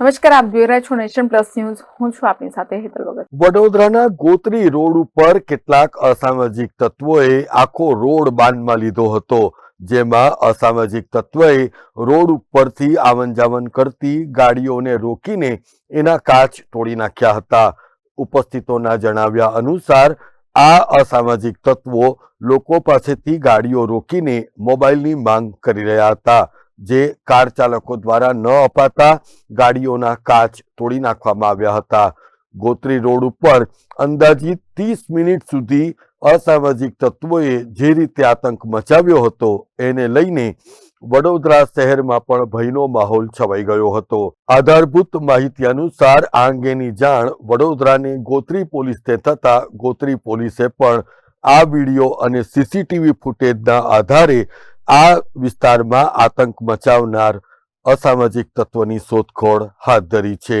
નમસ્કાર, આપ જોઈ રહ્યા છો નેશન પ્લસ ન્યૂઝ. હું છું આપની સાથે હેતલ વગર. વડોદરાના ગોત્રી રોડ ઉપર કેટલાક અસામાજિક તત્વોએ આખો રોડ બાંધમાં લીધો હતો, જેમાં અસામાજિક તત્વોએ રોડ ઉપરથી આવન જાવન કરતી ગાડીઓને રોકીને એના કાચ તોડી નાખ્યા હતા. ઉપસ્થિતોના જણાવ્યા અનુસાર, આ અસામાજિક તત્વો લોકો પાસેથી ગાડીઓ રોકીને મોબાઈલની માંગ કરી રહ્યા હતા. જે કાર ચાલકો દ્વારા ન અપાતા ગાડીઓના કાચ તોડી નાખવામાં આવ્યા હતા. ગોત્રી રોડ ઉપર અંદાજિત ત્રીસ મિનિટ સુધી અસામાજિક તત્વોએ જે રીતે આતંક મચાવ્યો હતો એને લઈને વડોદરા શહેરમાં પણ ભયનો માહોલ છવાઈ ગયો હતો. આધારભૂત માહિતી અનુસાર આ અંગેની જાણ વડોદરાની ગોત્રી પોલીસને થતા ગોત્રી પોલીસે પણ આ વીડિયો અને સીસીટીવી ફૂટેજના આધારે આ વિસ્તારમાં આતંક મચાવનાર અસામાજિક તત્વની શોધખોળ હાથ ધરી છે.